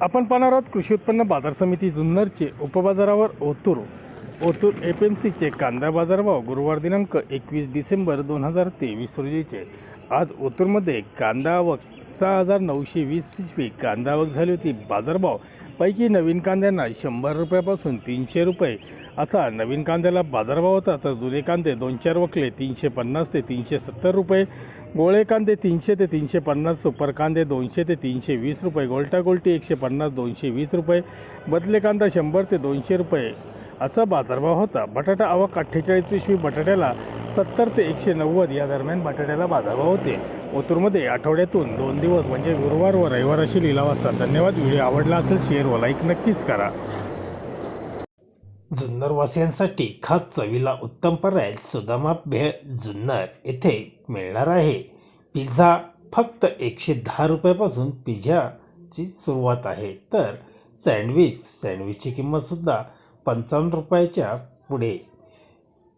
आपण पाहणार आहोत कृषी उत्पन्न बाजार समिती जुन्नरचे उपबाजारावर ओतूर. ओतूर एफ एम सीचे कांदा बाजारभाव गुरुवार दिनांक एकवीस डिसेंबर दोन हजार तेवीस रोजीचे. आज ओतूरमध्ये कांदा व सहा हजार नऊशे वीस पिशवी कांदा आवक झाली होती. बाजारभाव पैकी नवीन कांद्यांना शंभर रुपयापासून तीनशे रुपये. असा नवीन कांद्याला बाजारभाव होता तर जुने कांदे दोन चार वकले तीनशे पन्नास ते तीनशे सत्तर रुपये. गोळे कांदे तीनशे ते तीनशे पन्नास सुपर कांदे दोनशे ते तीनशे वीस रुपये गोलटा गोलटी एकशे पन्नास दोनशे वीस रुपये बदले कांदा शंभर ते दोनशे रुपये. असा बाजारभाव होता. बटाटा आवक अठ्ठेचाळीस पिशवी बटाट्याला सत्तर ते एकशे नव्वद या दरम्यान बटाट्याला बाजारभाव होते. ओतूरमध्ये आठवड्यातून दोन दिवस म्हणजे गुरुवार व रविवार अशी लिलाव असतात धन्यवाद. व्हिडिओ आवडला असेल शेअर व लाईक नक्कीच करा. जुन्नरवासियांसाठी खास चवीला उत्तम पर्याय सुदामा भे जुन्नर येथे मिळणार आहे. पिझ्झा फक्त एकशे दहा रुपयापासून पिझ्झाची सुरुवात आहे. तर सँडविच सँडविचची किंमतसुद्धा पंचावन्न रुपयाच्या पुढे